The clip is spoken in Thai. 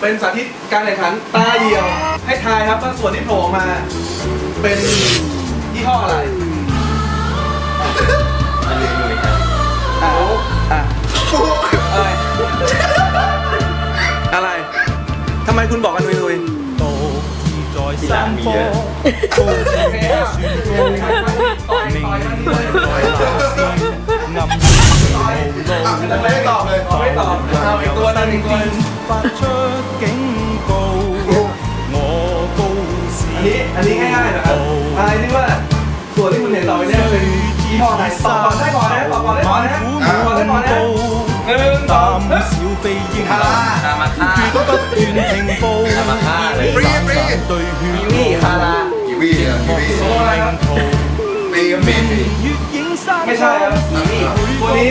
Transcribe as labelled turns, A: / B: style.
A: เป็นสาธิตการแข่งขันตาเดียว ให้ทายครับว่าส่วนที่โผล่ออกมา เป็นยี่ห้ออะไร
B: อันนี้ครับ
A: อะไรอะไรทำไมคุณบอกกันนุยๆโตจอย
C: ที่ร้านมีเยอะตแพ้ต่อยต่อยต่
A: อยต่อยงไม่ตอบเลยไม่ตอบเอาอีกตัวนึงอีกตัว ที่ว่าส่วนที่คุณเห็นต่อไปเนี่ยเป็นยี่ห้อไหนตอบก่อนได้ก่อนนะตอบก่อนได้ก่อนนะตอบก่อนได้ก่อนนะหนึ่งสอง
C: สาม
A: คาร่า
B: คามาค่าคามาค่าเลย
C: ฟรีฟ
A: รี
C: กี
A: วีคาร่า
D: กีวีกีวี
A: โซอะไรครับ
D: ฟ
C: รีฟรี
A: ไม่ใช่ครับกีวีตัวนี้